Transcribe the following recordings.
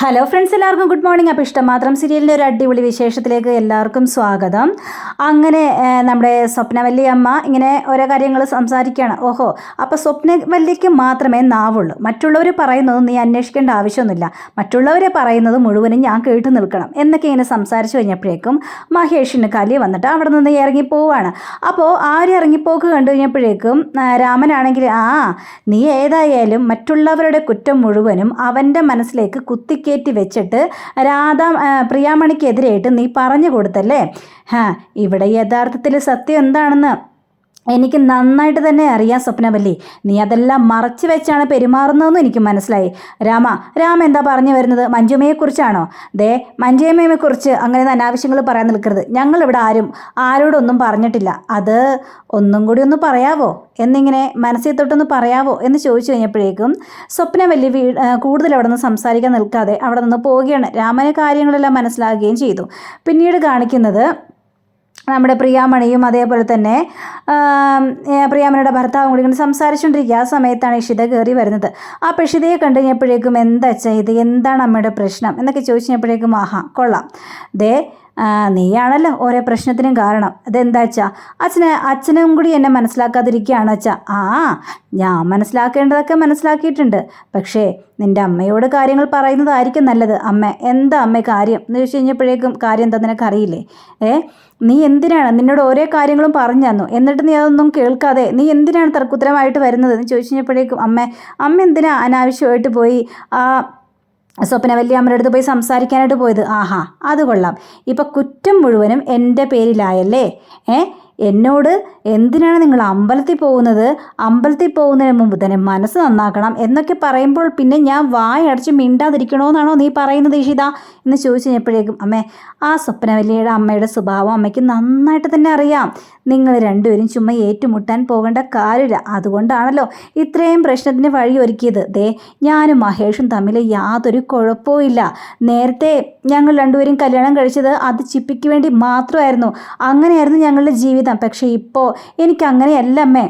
Hello friends എല്ലാവർക്കും good morning അപ്പോൾ ഇഷ്ടം മാത്രം സീരിയലിന്റെ ഒരു അടിപൊളി വിശേഷത്തിലേക്ക് എല്ലാവർക്കും സ്വാഗതം. അങ്ങനെ നമ്മുടെ സ്വപ്നവല്ലി അമ്മ ഇങ്ങനെ ഓരോ കാര്യങ്ങൾ സംസാരിക്കുകയാണ്. ഓഹോ അപ്പോൾ സ്വപ്നവല്ലിക്ക് മാത്രമേ നാവുള്ളൂ. മറ്റുള്ളവർ പറയുന്നത് നീ അന്വേഷിക്കേണ്ട ആവശ്യമൊന്നുമില്ല. മറ്റുള്ളവർ പറയുന്നത് മുഴുവനും ഞാൻ കേട്ടു നിൽക്കണം എന്നൊക്കെ ഇങ്ങനെ സംസാരിച്ചു കഴിഞ്ഞപ്പോഴേക്കും മഹേഷിന് കലി വന്നിട്ട് അവിടെ നിന്ന് ഇറങ്ങിപ്പോവാണ്. അപ്പോൾ ആ ഒരു ഇറങ്ങിപ്പോക്ക് കണ്ടു കഴിഞ്ഞപ്പോഴേക്കും രാമനാണെങ്കിൽ ആ നീ ഏതായാലും മറ്റുള്ളവരുടെ കുറ്റം മുഴുവനും അവന്റെ മനസ്സിലേക്ക് കുത്തിക്കയറ്റി വെച്ചിട്ട് രാധ പ്രിയാമണിക്കെതിരായിട്ട് നീ പറഞ്ഞു കൊടുത്തല്ലേ? ഹാ ഇവിടെ യഥാർത്ഥത്തിൽ സത്യം എന്താണെന്ന്? എനിക്ക് നന്നായിട്ട് തന്നെ അറിയാം സ്വപ്നവല്ലി. നീ അതെല്ലാം മറച്ചു വെച്ചാണ് പെരുമാറുന്നതെന്ന് എനിക്ക് മനസ്സിലായി. രാമ രാമ എന്താ പറഞ്ഞു വരുന്നത്? മഞ്ജുമയെക്കുറിച്ചാണോ? ദേ മഞ്ജുമയെക്കുറിച്ച് അങ്ങനെ അനാവശ്യങ്ങൾ പറയാൻ നിൽക്കരുത്. ഞങ്ങളിവിടെ ആരും ആരോടൊന്നും പറഞ്ഞിട്ടില്ല. അത് ഒന്നും കൂടി ഒന്ന് പറയാവോ? എന്നിങ്ങനെ മനസ്സിൽ തൊട്ടൊന്ന് പറയാവോ എന്ന് ചോദിച്ചു കഴിഞ്ഞപ്പോഴേക്കും സ്വപ്നവല്ലി വീ കൂടുതൽ അവിടെ നിന്ന് സംസാരിക്കാൻ നിൽക്കാതെ അവിടെ നിന്ന് പോവുകയാണ്. രാമന് കാര്യങ്ങളെല്ലാം മനസ്സിലാകുകയും ചെയ്തു. പിന്നീട് കാണിക്കുന്നത് നമ്മുടെ പ്രിയാമണിയും അതേപോലെ തന്നെ പ്രിയാമണിയുടെ ഭർത്താവും കൂടി ഇങ്ങനെ സംസാരിച്ചുകൊണ്ടിരിക്കുക. ആ സമയത്താണ് ഇഷിത കയറി വരുന്നത്. ആ പക്ഷിതയെ കണ്ടു കഴിഞ്ഞപ്പോഴേക്കും എന്താ ഇത്? എന്താണ് അമ്മയുടെ പ്രശ്നം? എന്നൊക്കെ ചോദിച്ചു കഴിഞ്ഞപ്പോഴേക്കും ആഹാ കൊള്ളാം. ദേ നീയാണല്ലോ ഓരോ പ്രശ്നത്തിനും കാരണം. അതെന്താ അച്ഛാ? അച്ഛനെ അച്ഛനും കൂടി എന്നെ മനസ്സിലാക്കാതിരിക്കുകയാണ് അച്ഛാ. ആ ഞാൻ മനസ്സിലാക്കേണ്ടതൊക്കെ മനസ്സിലാക്കിയിട്ടുണ്ട്. പക്ഷേ നിന്റെ അമ്മയോട് കാര്യങ്ങൾ പറയുന്നതായിരിക്കും നല്ലത്. അമ്മ എന്താ അമ്മ കാര്യം? എന്ന് ചോദിച്ചു കഴിഞ്ഞപ്പോഴേക്കും കാര്യം എന്താ നിനക്ക് അറിയില്ലേ ഏ നീ എന്തിനാണ് നിന്നോട് ഓരോ കാര്യങ്ങളും പറഞ്ഞു തന്നു എന്നിട്ട് നീ അതൊന്നും കേൾക്കാതെ നീ എന്തിനാണ് തർക്കുത്തരമായിട്ട് വരുന്നത്? എന്ന് ചോദിച്ചു കഴിഞ്ഞപ്പോഴേക്കും അമ്മ അമ്മ എന്തിനാ അനാവശ്യമായിട്ട് പോയി? ആ സ്വപ്നവല്ലി അമ്മയുടെ അടുത്ത് പോയി സംസാരിക്കാനായിട്ട് പോയത്. ആഹാ അത് കൊള്ളാം. ഇപ്പം കുറ്റം മുഴുവനും എന്റെ പേരിലായല്ലേ? ഏ? എന്നോട് എന്തിനാണ് നിങ്ങൾ അമ്പലത്തിൽ പോകുന്നത്? അമ്പലത്തിൽ പോകുന്നതിന് മുമ്പ് തന്നെ മനസ്സ് നന്നാക്കണം എന്നൊക്കെ പറയുമ്പോൾ പിന്നെ ഞാൻ വായടച്ച് മിണ്ടാതിരിക്കണമെന്നാണോ നീ പറയുന്നത് ഇഷിത എന്ന് ചോദിച്ചു കഴിഞ്ഞപ്പോഴേക്കും അമ്മേ ആ സ്വപ്നവല്ലിയുടെ അമ്മയുടെ സ്വഭാവം അമ്മയ്ക്ക് നന്നായിട്ട് തന്നെ അറിയാം. നിങ്ങൾ രണ്ടുപേരും ചുമ്മാ ഏറ്റുമുട്ടാൻ പോകേണ്ട കാര്യമില്ല. അതുകൊണ്ടാണല്ലോ ഇത്രയും പ്രശ്നത്തിന് വഴി ഒരുക്കിയത്. ദേ ഞാനും മഹേഷും തമ്മിൽ യാതൊരു കുഴപ്പവും നേരത്തെ ഞങ്ങൾ രണ്ടുപേരും കല്യാണം കഴിച്ചത് അത് ചിപ്പിക്ക് വേണ്ടി മാത്രമായിരുന്നു. അങ്ങനെയായിരുന്നു ഞങ്ങളുടെ ജീവിതം. പക്ഷേ ഇപ്പോൾ എനിക്ക് അങ്ങനെയല്ല അമ്മേ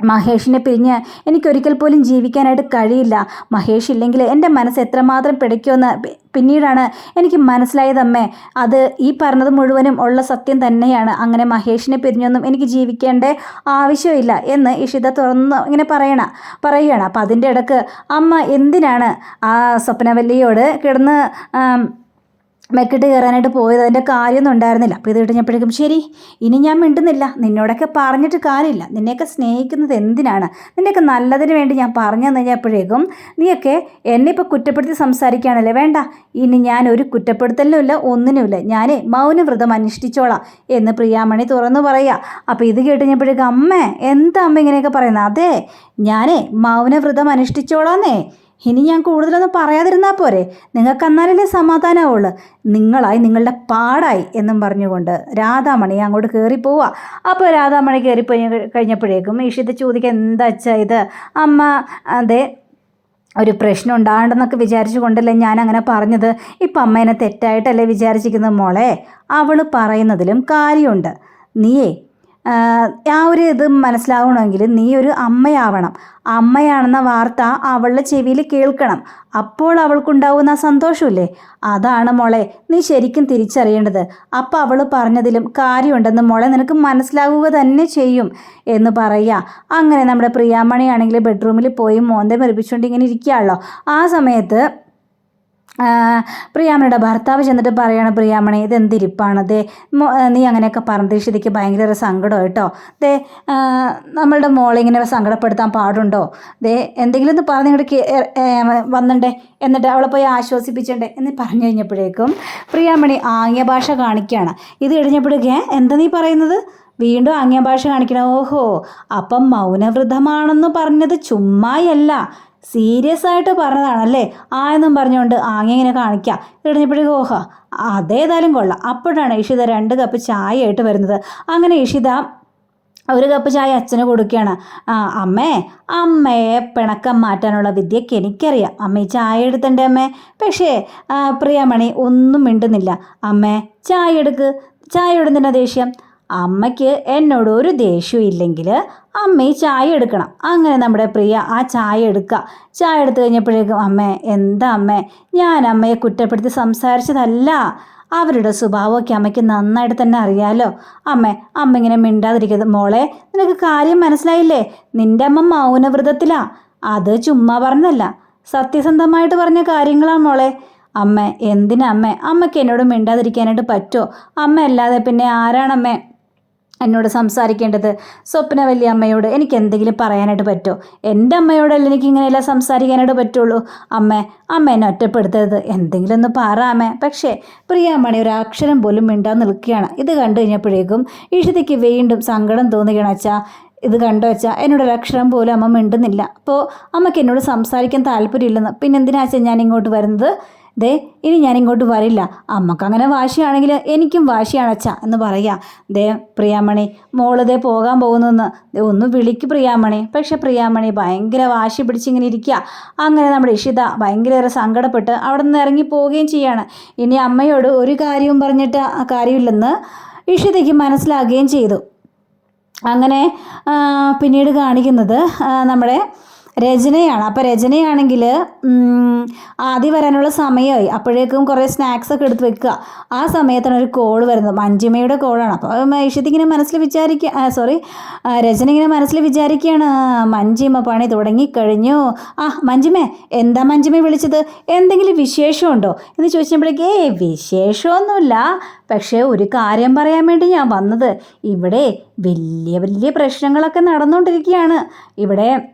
മഹേഷിനെ പിരിഞ്ഞ് എനിക്കൊരിക്കൽ പോലും ജീവിക്കാനായിട്ട് കഴിയില്ല. മഹേഷ് ഇല്ലെങ്കിൽ എന്റെ മനസ്സ് എത്രമാത്രം പിടയ്ക്കുമെന്ന് പിന്നീടാണ് എനിക്ക് മനസ്സിലായതമ്മേ. അത് ഈ പറഞ്ഞത് മുഴുവനും ഉള്ള സത്യം തന്നെയാണ്. അങ്ങനെ മഹേഷിനെ പിരിഞ്ഞൊന്നും എനിക്ക് ജീവിക്കേണ്ട ആവശ്യമില്ല എന്ന് ഇഷിത തുറന്ന് ഇങ്ങനെ പറയണ പറയുകയാണ്. അപ്പം അതിന്റെ ഇടയ്ക്ക് അമ്മ എന്തിനാണ് ആ സ്വപ്നവല്ലിയോട് കിടന്ന് മെക്കിട്ട് കയറാനായിട്ട് പോയത് അതിന്റെ കാര്യമൊന്നും ഉണ്ടായിരുന്നില്ല. അപ്പോൾ ഇത് കഴിഞ്ഞപ്പോഴേക്കും ശരി ഇനി ഞാൻ മിണ്ടുന്നില്ല. നിന്നോടൊക്കെ പറഞ്ഞിട്ട് കാര്യമില്ല. നിന്നെയൊക്കെ സ്നേഹിക്കുന്നത് എന്തിനാണ്? നിന്നെയൊക്കെ നല്ലതിന് വേണ്ടി ഞാൻ പറഞ്ഞു തന്നു കഴിഞ്ഞപ്പോഴേക്കും നീയൊക്കെ എന്നെ ഇപ്പോൾ കുറ്റപ്പെടുത്തി സംസാരിക്കുകയാണല്ലേ? വേണ്ട. ഇനി ഞാൻ ഒരു കുറ്റപ്പെടുത്തലിനും ഇല്ല ഒന്നിനുമില്ല ഞാൻ മൗനവ്രതം അനുഷ്ഠിച്ചോളാം എന്ന് പ്രിയാമണി തുറന്നു പറയുക. അപ്പോൾ ഇത് കേട്ടുകഴിഞ്ഞപ്പോഴേക്കും അമ്മേ എന്താ അമ്മ ഇങ്ങനെയൊക്കെ പറയുന്നത്? അതെ ഞാനേ മൗനവ്രതം അനുഷ്ഠിച്ചോളാന്നേ ഇനി ഞാൻ കൂടുതലൊന്നും പറയാതിരുന്നാൽ പോരെ. നിങ്ങൾക്ക് എന്നാലല്ലേ സമാധാനമുള്ളു നിങ്ങളായി നിങ്ങളുടെ പാടായി എന്നും പറഞ്ഞുകൊണ്ട് രാധാമണി അങ്ങോട്ട് കയറി പോവുക അപ്പോൾ രാധാമണി കയറിപ്പോയി കഴിഞ്ഞപ്പോഴേക്കും ഈഷിത ചോദിക്കുക എന്താ വെച്ചാ ഇത്? അമ്മ അതെ ഒരു പ്രശ്നം ഉണ്ടാകണ്ടെന്നൊക്കെ വിചാരിച്ചു കൊണ്ടല്ലേ ഞാൻ അങ്ങനെ പറഞ്ഞത്. ഇപ്പം അമ്മ എന്നെ തെറ്റായിട്ടല്ലേ വിചാരിച്ചിരിക്കുന്നത് മോളെ? അവൾ പറയുന്നതിലും കാര്യമുണ്ട്. നീയേ ആ ഒരു ഇത് മനസ്സിലാവണമെങ്കിൽ നീ ഒരു അമ്മയാവണം. അമ്മയാണെന്ന വാർത്ത അവളുടെ ചെവിയിൽ കേൾക്കണം. അപ്പോൾ അവൾക്കുണ്ടാവുന്ന സന്തോഷമില്ലേ? അതാണ് മോളെ നീ ശരിക്കും തിരിച്ചറിയേണ്ടത്. അപ്പോൾ അവൾ പറഞ്ഞതിലും കാര്യമുണ്ടെന്ന് മോളെ നിനക്ക് മനസ്സിലാവുക തന്നെ ചെയ്യും എന്ന് പറയുക. അങ്ങനെ നമ്മുടെ പ്രിയാമണിയാണെങ്കിൽ ബെഡ്റൂമിൽ പോയി മോന്തെ മെറിപ്പിച്ചുകൊണ്ട് ഇങ്ങനെ ഇരിക്കുകയാണല്ലോ. ആ സമയത്ത് പ്രിയാമണിയുടെ ഭർത്താവ് ചെന്നിട്ട് പറയാണ് പ്രിയാമണി ഇത് എന്തിരിപ്പാണ് ദേ നീ അങ്ങനെയൊക്കെ പറഞ്ഞ സ്ഥിതിക്ക് ഭയങ്കര ഒരു സങ്കടം കേട്ടോ. ദേ നമ്മളുടെ മോളെ ഇങ്ങനെ സങ്കടപ്പെടുത്താൻ പാടുണ്ടോ? ദേ എന്തെങ്കിലും ഒന്ന് പറഞ്ഞ് ഇങ്ങോട്ട് വന്നിട്ടേ എന്നിട്ട് അവളെ പോയി ആശ്വസിപ്പിച്ചണ്ടേ? എന്ന് പറഞ്ഞു കഴിഞ്ഞപ്പോഴേക്കും പ്രിയാമണി ആംഗ്യ ഭാഷ കാണിക്കുകയാണ് ഇത് കഴിഞ്ഞപ്പോഴേക്ക് "ഏ, എന്താ നീ പറയുന്നത്? വീണ്ടും ആംഗ്യ ഭാഷ കാണിക്കണം? ഓഹോ അപ്പം മൗനവൃതമാണെന്ന് പറഞ്ഞത് ചുമ്മായല്ല. സീരിയസ് ആയിട്ട് പറഞ്ഞതാണല്ലേ? ആ എന്നും പറഞ്ഞുകൊണ്ട് ആങ്ങ ഇങ്ങനെ കാണിക്കാം. ഇടഞ്ഞപ്പോഴേക്കും ഓഹ അതേതായാലും കൊള്ളാം. അപ്പോഴാണ് ഇഷിത രണ്ട് കപ്പ് ചായ ആയിട്ട് വരുന്നത്. അങ്ങനെ ഇഷിത ഒരു കപ്പ് ചായ അച്ഛന് കൊടുക്കുകയാണ്. ആ അമ്മേ അമ്മയെ പിണക്കം മാറ്റാനുള്ള വിദ്യക്ക് എനിക്കറിയാം. അമ്മ ഈ ചായ എടുത്തണ്ടേ അമ്മേ? പക്ഷേ പ്രിയമണി ഒന്നും മിണ്ടുന്നില്ല. അമ്മേ ചായ എടുക്ക്. ചായ ഇടുന്നില്ല ദേഷ്യം? അമ്മയ്ക്ക് എന്നോട് ഒരു ദേഷ്യവും ഇല്ലെങ്കിൽ അമ്മ ഈ ചായ എടുക്കണം. അങ്ങനെ നമ്മുടെ പ്രിയ ആ ചായ എടുക്കുക ചായ എടുത്തു കഴിഞ്ഞപ്പോഴേക്കും അമ്മേ എന്താ അമ്മേ? ഞാൻ അമ്മയെ കുറ്റപ്പെടുത്തി സംസാരിച്ചതല്ല. അവരുടെ സ്വഭാവമൊക്കെ അമ്മയ്ക്ക് നന്നായിട്ട് തന്നെ അറിയാലോ. അമ്മേ അമ്മ ഇങ്ങനെ മിണ്ടാതിരിക്കുന്നത് മോളെ നിനക്ക് കാര്യം മനസ്സിലായില്ലേ? നിന്റെ അമ്മ മൗനവ്രതത്തിലാ. അത് ചുമ്മാ പറഞ്ഞതല്ല. സത്യസന്ധമായിട്ട് പറഞ്ഞ കാര്യങ്ങളാണ് മോളെ. അമ്മ എന്തിനാ അമ്മ? അമ്മയ്ക്ക് എന്നോട് മിണ്ടാതിരിക്കാനായിട്ട് പറ്റുമോ അമ്മ അല്ലാതെ പിന്നെ ആരാണമ്മേ എന്നോട് സംസാരിക്കേണ്ടത് സ്വപ്ന വലിയ അമ്മയോട് എനിക്ക് എന്തെങ്കിലും പറയാനായിട്ട് പറ്റുമോ? എന്റെ അമ്മയോടല്ല എനിക്ക് ഇങ്ങനെയല്ല സംസാരിക്കാനായിട്ട് പറ്റുള്ളൂ. അമ്മ അമ്മ എന്നെ ഒറ്റപ്പെടുത്തരുത്. എന്തെങ്കിലും ഒന്ന് പറ അമ്മ. പക്ഷേ പ്രിയാമണി ഒരു അക്ഷരം പോലും മിണ്ടാൻ നിൽക്കുകയാണ്. ഇത് കണ്ടു കഴിഞ്ഞപ്പോഴേക്കും ഇഷിതയ്ക്ക് വീണ്ടും സങ്കടം തോന്നുകയാണ്. അച്ഛാ ഇത് കണ്ടോ വെച്ചാൽ എന്നോട് അക്ഷരം പോലും അമ്മ മിണ്ടുന്നില്ല. അപ്പോൾ അമ്മയ്ക്ക് എന്നോട് സംസാരിക്കാൻ താല്പര്യമില്ലെന്ന്. പിന്നെ എന്തിനാ ഞാൻ ഇങ്ങോട്ട് വരുന്നത്? ദേ ഇനി ഞാൻ ഇങ്ങോട്ട് വരില്ല. അമ്മക്കങ്ങനെ വാശിയാണെങ്കിൽ എനിക്കും വാശിയാണ് അച്ഛ എന്ന് പറയാ. ദേ പ്രിയാമണി മോൾ ദേ പോകാൻ പോകുന്നെന്ന്. ദേ ഒന്ന് വിളിക്ക് പ്രിയാമണി. പക്ഷെ പ്രിയാമണി ഭയങ്കര വാശി പിടിച്ചിങ്ങനെ ഇരിക്കുക അങ്ങനെ നമ്മുടെ ഇഷിത ഭയങ്കര സങ്കടപ്പെട്ട് അവിടെ നിന്ന് ഇറങ്ങി പോവുകയും ചെയ്യാണ്. ഇനി അമ്മയോട് ഒരു കാര്യവും പറഞ്ഞിട്ട് കാര്യമില്ലെന്ന് ഇഷിതയ്ക്ക് മനസ്സിലാകുകയും ചെയ്തു. അങ്ങനെ പിന്നീട് കാണിക്കുന്നത് നമ്മുടെ രചനയാണ്. അപ്പോൾ രചനയാണെങ്കിൽ ആദ്യം വരാനുള്ള സമയമായി. അപ്പോഴേക്കും കുറേ സ്നാക്സ് ഒക്കെ എടുത്ത് വെക്കുക. ആ സമയത്താണ് ഒരു കോൾ വരുന്നത്. മഞ്ജിമയുടെ കോളാണ്. അപ്പോൾ ഐഷത്ത് ഇങ്ങനെ മനസ്സിൽ വിചാരിക്കുക സോറി രചന ഇങ്ങനെ മനസ്സിൽ വിചാരിക്കുകയാണ്. "ആ, മഞ്ജിമ പണി തുടങ്ങിക്കഴിഞ്ഞു. ആ മഞ്ജിമേ എന്താ മഞ്ജിമ വിളിച്ചത്? എന്തെങ്കിലും വിശേഷമുണ്ടോ? എന്ന് ചോദിച്ചപ്പോഴേക്ക് ഏ വിശേഷമൊന്നുമില്ല. പക്ഷേ ഒരു കാര്യം പറയാൻ വേണ്ടി ഞാൻ വന്നത്. ഇവിടെ വലിയ വലിയ പ്രശ്നങ്ങളൊക്കെ നടന്നുകൊണ്ടിരിക്കുകയാണ്. ഇവിടെ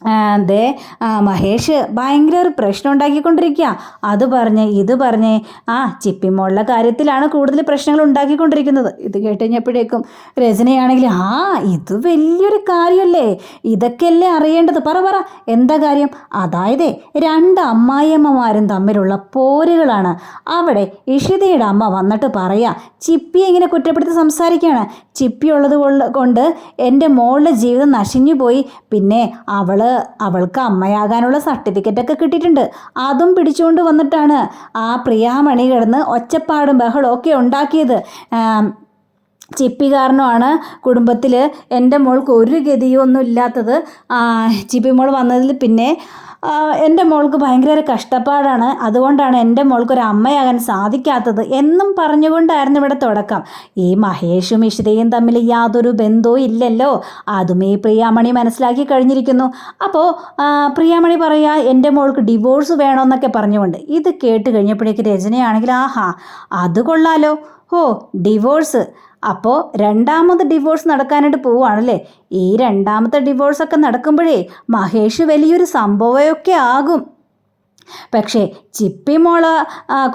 ആ, മഹേഷ് ഭയങ്കര ഒരു പ്രശ്നം ഉണ്ടാക്കിക്കൊണ്ടിരിക്കുക അത് പറഞ്ഞ് ഇത് പറഞ്ഞ് ആ ചിപ്പിമോളുടെ കാര്യത്തിലാണ് കൂടുതൽ പ്രശ്നങ്ങൾ ഉണ്ടാക്കിക്കൊണ്ടിരിക്കുന്നത്. ഇത് കേട്ട് കഴിഞ്ഞപ്പോഴേക്കും രചനയാണെങ്കിൽ ആ ഇത് വലിയൊരു കാര്യമല്ലേ? ഇതൊക്കെയല്ലേ അറിയേണ്ടത്? പറ പറ. എന്താ കാര്യം? അതായത് രണ്ട് അമ്മായിയമ്മമാരും തമ്മിലുള്ള പോരുകളാണ്. അവിടെ ഇഷിതയുടെ അമ്മ വന്നിട്ട് പറയാ ചിപ്പി ഇങ്ങനെ കുറ്റപ്പെടുത്തി സംസാരിക്കുകയാണ് ചിപ്പി ഉള്ളത് കൊണ്ട് എന്റെ മോളുടെ ജീവിതം നശിഞ്ഞു പോയി പിന്നെ അവൾ അവൾക്ക് അമ്മയാകാനുള്ള സർട്ടിഫിക്കറ്റൊക്കെ കിട്ടിയിട്ടുണ്ട്. അതും പിടിച്ചുകൊണ്ട് വന്നിട്ടാണ് ആ പ്രിയാമണി കിടന്ന് ഒച്ചപ്പാടും ബഹളവും ഒക്കെ ഉണ്ടാക്കിയത്. ചിപ്പി കാരണമാണ് കുടുംബത്തിൽ എന്റെ മോൾക്ക് ഒരു ഗതിയൊന്നും ഇല്ലാത്തത്. ചിപ്പി മോൾ വന്നതിൽ പിന്നെ എന്റെ മോൾക്ക് ഭയങ്കര കഷ്ടപ്പാടാണ്. അതുകൊണ്ടാണ് എന്റെ മോൾക്ക് ഒരു അമ്മയാകാൻ സാധിക്കാത്തത് എന്നും പറഞ്ഞുകൊണ്ടായിരുന്നു ഇവിടെ തുടക്കം. ഈ മഹേഷും ഇഷിതയും തമ്മിൽ യാതൊരു ബന്ധവും ഇല്ലല്ലോ. അതും ഈ പ്രിയാമണി മനസ്സിലാക്കി കഴിഞ്ഞിരിക്കുന്നു. അപ്പോൾ പ്രിയാമണി പറയുക എന്റെ മോൾക്ക് ഡിവോഴ്സ് വേണമെന്നൊക്കെ പറഞ്ഞുകൊണ്ട്. ഇത് കേട്ട് കഴിഞ്ഞപ്പോഴേക്ക് രചനയാണെങ്കിൽ ആഹാ അത് കൊള്ളാലോ. ഓ ഡിവോഴ്സ്. അപ്പോൾ രണ്ടാമത് ഡിവോഴ്സ് നടക്കാനായിട്ട് പോവുകയാണല്ലേ? ഈ രണ്ടാമത്തെ ഡിവോഴ്സൊക്കെ നടക്കുമ്പോഴേ മഹേഷ് വലിയൊരു സംഭവമൊക്കെ ആകും. പക്ഷേ ചിപ്പിമോളെ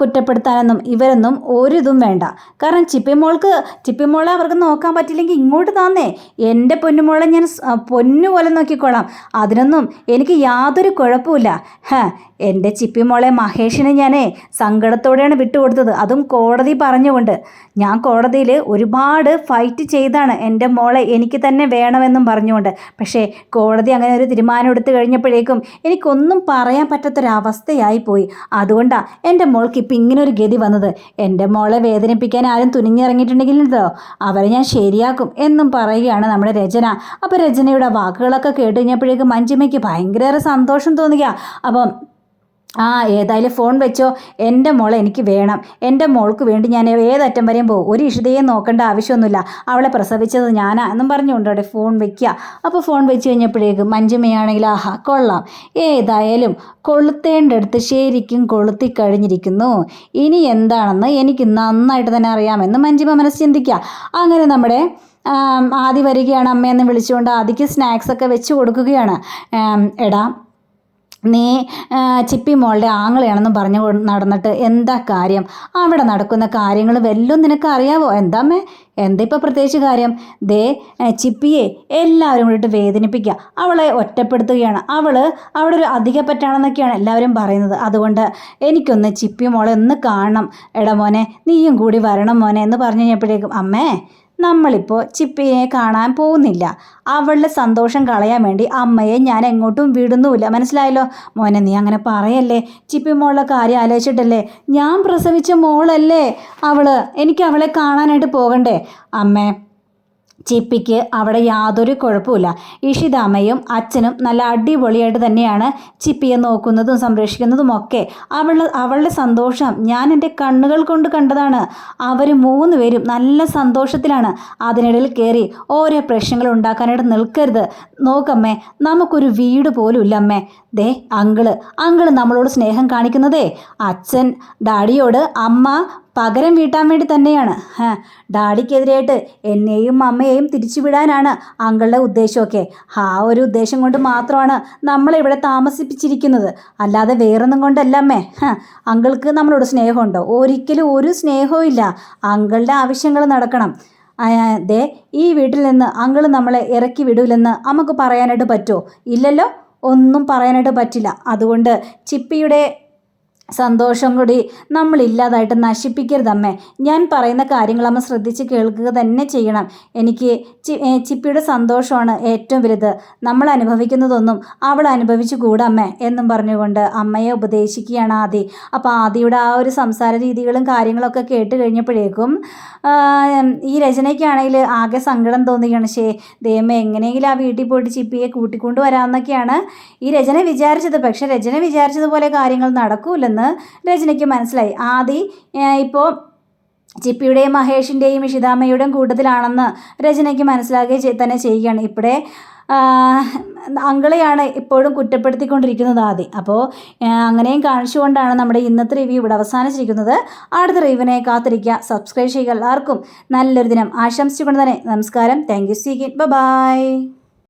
കുറ്റപ്പെടുത്താനൊന്നും ഇവരൊന്നും ഒരിതും വേണ്ട. കാരണം ചിപ്പിമോൾക്ക് ചിപ്പിമോളെ അവർക്ക് നോക്കാൻ പറ്റില്ലെങ്കിൽ ഇങ്ങോട്ട് താന്നേ. എന്റെ പൊന്നുമോളെ ഞാൻ പൊന്നുപോലെ നോക്കിക്കോളാം. അതിനൊന്നും എനിക്ക് യാതൊരു കുഴപ്പമില്ല എന്റെ ചിപ്പിമോളെ മഹേഷിനെ ഞാനേ സങ്കടത്തോടെയാണ് വിട്ടുകൊടുത്തത്. അതും കോടതി പറഞ്ഞുകൊണ്ട്. ഞാൻ കോടതിയിൽ ഒരുപാട് ഫൈറ്റ് ചെയ്താണ് എന്റെ മോളെ എനിക്ക് തന്നെ വേണമെന്നും പറഞ്ഞുകൊണ്ട്. പക്ഷേ കോടതി അങ്ങനെ ഒരു തീരുമാനം എടുത്തു കഴിഞ്ഞപ്പോഴേക്കും എനിക്കൊന്നും പറയാൻ പറ്റാത്തൊരവസ്ഥയായി പോയി. അതുകൊണ്ടാണ് എന്റെ മോൾക്ക് ഇപ്പം ഇങ്ങനെ ഒരു ഗതി വന്നത്. എന്റെ മോളെ വേദനിപ്പിക്കാൻ ആരും തുനിഞ്ഞിറങ്ങിയിട്ടുണ്ടെങ്കിലുണ്ടോ അവരെ ഞാൻ ശരിയാക്കും എന്നും പറയുകയാണ് നമ്മുടെ രചന. അപ്പോൾ രചനയുടെ വാക്കുകളൊക്കെ കേട്ട് കഴിഞ്ഞപ്പോഴേക്കും മഞ്ജിമയ്ക്ക് ഭയങ്കര സന്തോഷം തോന്നുക അപ്പം ആ ഏതായാലും ഫോൺ വെച്ചോ. എന്റെ മോൾ എനിക്ക് വേണം. എന്റെ മോൾക്ക് വേണ്ടി ഞാൻ ഏതറ്റം വരെയും പോകും. ഒരു ഇഷിതയെ നോക്കേണ്ട ആവശ്യമൊന്നുമില്ല. അവളെ പ്രസവിച്ചത് ഞാനാ എന്നും പറഞ്ഞുകൊണ്ട് അവിടെ ഫോൺ വെക്കുക അപ്പോൾ ഫോൺ വെച്ച് കഴിഞ്ഞപ്പോഴേക്കും മഞ്ജുമയാണെങ്കിൽ ആഹാ കൊള്ളാം. ഏതായാലും കൊളുത്തേണ്ടടുത്ത് ശരിക്കും കൊളുത്തി കഴിഞ്ഞിരിക്കുന്നു. ഇനി എന്താണെന്ന് എനിക്ക് നന്നായിട്ട് തന്നെ അറിയാമെന്ന് മഞ്ജുമ മനസ്സ് ചിന്തിക്കുക അങ്ങനെ നമ്മുടെ ആദി വരികയാണ് അമ്മയെന്ന് വിളിച്ചുകൊണ്ട് ആദിക്ക് സ്നാക്സൊക്കെ വെച്ച് കൊടുക്കുകയാണ്. എടാ നീ ചിപ്പി മോളുടെ ആങ്ങളെയാണെന്നും പറഞ്ഞു നടന്നിട്ട് എന്താ കാര്യം? അവിടെ നടക്കുന്ന കാര്യങ്ങൾ വല്ലതും നിനക്ക് അറിയാവോ? എന്താമ്മേ എന്താ ഇപ്പോൾ പ്രത്യേകിച്ച് കാര്യം? ദേ ചിപ്പിയെ എല്ലാവരും കൂടിയിട്ട് വേദനിപ്പിക്കുക. അവളെ ഒറ്റപ്പെടുത്തുകയാണ്. അവൾ അവിടെ ഒരു അധിക പറ്റാണെന്നൊക്കെയാണ് എല്ലാവരും പറയുന്നത്. അതുകൊണ്ട് എനിക്കൊന്ന് ചിപ്പി മോളെ ഒന്ന് കാണണം. എടാ മോനെ നീയും കൂടി വരണം മോനെ എന്ന് പറഞ്ഞു കഴിഞ്ഞപ്പോഴേക്കും അമ്മേ നമ്മളിപ്പോൾ ചിപ്പിയെ കാണാൻ പോകുന്നില്ല. അവളുടെ സന്തോഷം കളയാൻ വേണ്ടി അമ്മയെ ഞാൻ എങ്ങോട്ടും വിടുന്നുമില്ല. മനസ്സിലായല്ലോ? മോനെ നീ അങ്ങനെ പറയല്ലേ? ചിപ്പി മോളുടെ കാര്യം ആലോചിച്ചിട്ടല്ലേ? ഞാൻ പ്രസവിച്ച മോളല്ലേ? അവൾ എനിക്ക് അവളെ കാണാനായിട്ട് പോകണ്ടേ? അമ്മേ ചിപ്പിക്ക് അവിടെ യാതൊരു കുഴപ്പമില്ല ഇഷിതാമയും അച്ഛനും നല്ല അടിപൊളിയായിട്ട് തന്നെയാണ് ചിപ്പിയെ നോക്കുന്നതും സംരക്ഷിക്കുന്നതും ഒക്കെ. അവൾ അവളുടെ സന്തോഷം ഞാൻ എന്റെ കണ്ണുകൾ കൊണ്ട് കണ്ടതാണ്. അവർ മൂന്ന് പേരും നല്ല സന്തോഷത്തിലാണ് അതിനിടയിൽ കയറി ഓരോ പ്രശ്നങ്ങൾ ഉണ്ടാക്കാനായിട്ട് നിൽക്കരുത്. നോക്കമ്മേ നമുക്കൊരു വീട് പോലും ഇല്ല അമ്മേ. ദേ അങ്കിൾ അങ്കിൾ നമ്മളോട് സ്നേഹം കാണിക്കുന്നതേ. അച്ഛൻ ഡാഡിയോട് അമ്മ പകരം വീട്ടാൻ വേണ്ടി തന്നെയാണ്. ഡാഡിക്കെതിരായിട്ട് എന്നെയും അമ്മയെയും തിരിച്ചുവിടാനാണ് അങ്കളുടെ ഉദ്ദേശമൊക്കെ. ആ ഒരു ഉദ്ദേശം കൊണ്ട് മാത്രമാണ് നമ്മളിവിടെ താമസിപ്പിച്ചിരിക്കുന്നത്. അല്ലാതെ വേറൊന്നും കൊണ്ടല്ല അമ്മേ. അങ്കിൾക്ക് നമ്മളോട് സ്നേഹമുണ്ടോ? ഒരിക്കലും ഒരു സ്നേഹവും ഇല്ല. അങ്കളുടെ ആവശ്യങ്ങൾ നടക്കണം. ദേ ഈ വീട്ടിൽ നിന്ന് അങ്കിൾ നമ്മളെ ഇറക്കി വിടൂലെന്ന് നമുക്ക് പറയാനായിട്ട് പറ്റുമോ? ഇല്ലല്ലോ? ഒന്നും പറയാനായിട്ട് പറ്റില്ല. അതുകൊണ്ട് ചിപ്പിയുടെ സന്തോഷം കൂടി നമ്മളില്ലാതായിട്ട് നശിപ്പിക്കരുതമ്മേ ഞാൻ പറയുന്ന കാര്യങ്ങൾ അമ്മ ശ്രദ്ധിച്ച് കേൾക്കുക തന്നെ ചെയ്യണം. എനിക്ക് ചിപ്പിയുടെ സന്തോഷമാണ് ഏറ്റവും വലുത്. നമ്മൾ അനുഭവിക്കുന്നതൊന്നും അവൾ അനുഭവിച്ചു കൂടമ്മേ എന്നും പറഞ്ഞുകൊണ്ട് അമ്മയെ ഉപദേശിക്കുകയാണ് ആദി. അപ്പോൾ ആദിയുടെ ആ ഒരു സംസാര രീതികളും കാര്യങ്ങളൊക്കെ കേട്ട് കഴിഞ്ഞപ്പോഴേക്കും ഈ രചനയ്ക്കാണെങ്കിൽ ആകെ സങ്കടം തോന്നുകയാണ്. ശേ ദൈവം എങ്ങനെയെങ്കിലും ആ വീട്ടിൽ പോയിട്ട് ചിപ്പിയെ കൂട്ടിക്കൊണ്ടു വരാമെന്നൊക്കെയാണ് ഈ രചന വിചാരിച്ചത്. പക്ഷേ രചന വിചാരിച്ചതുപോലെ കാര്യങ്ങൾ നടക്കൂലെന്ന് രചനയ്ക്ക് മനസ്സിലായി. ആദി ഇപ്പോൾ ചിപ്പിയുടെയും മഹേഷിന്റെയും ഇഷിതാമ്മയുടെയും കൂട്ടത്തിലാണെന്ന് രചനയ്ക്ക് മനസ്സിലാക്കി തന്നെ ചെയ്യുകയാണ്. ഇവിടെ അങ്കളെയാണ് ഇപ്പോഴും കുറ്റപ്പെടുത്തിക്കൊണ്ടിരിക്കുന്നത് ആദി. അപ്പോൾ അങ്ങനെയും കാണിച്ചുകൊണ്ടാണ് നമ്മുടെ ഇന്നത്തെ റിവ്യൂ ഇവിടെ അവസാനിച്ചിരിക്കുന്നത്. അടുത്ത റിവ്യൂവിനെ കാത്തിരിക്കുക. സബ്സ്ക്രൈബ് ചെയ്യുക എല്ലാവർക്കും. നല്ലൊരു ദിനം ആശംസിച്ചുകൊണ്ട് തന്നെ നമസ്കാരം. താങ്ക് യു സീഗിൻ ബൈ.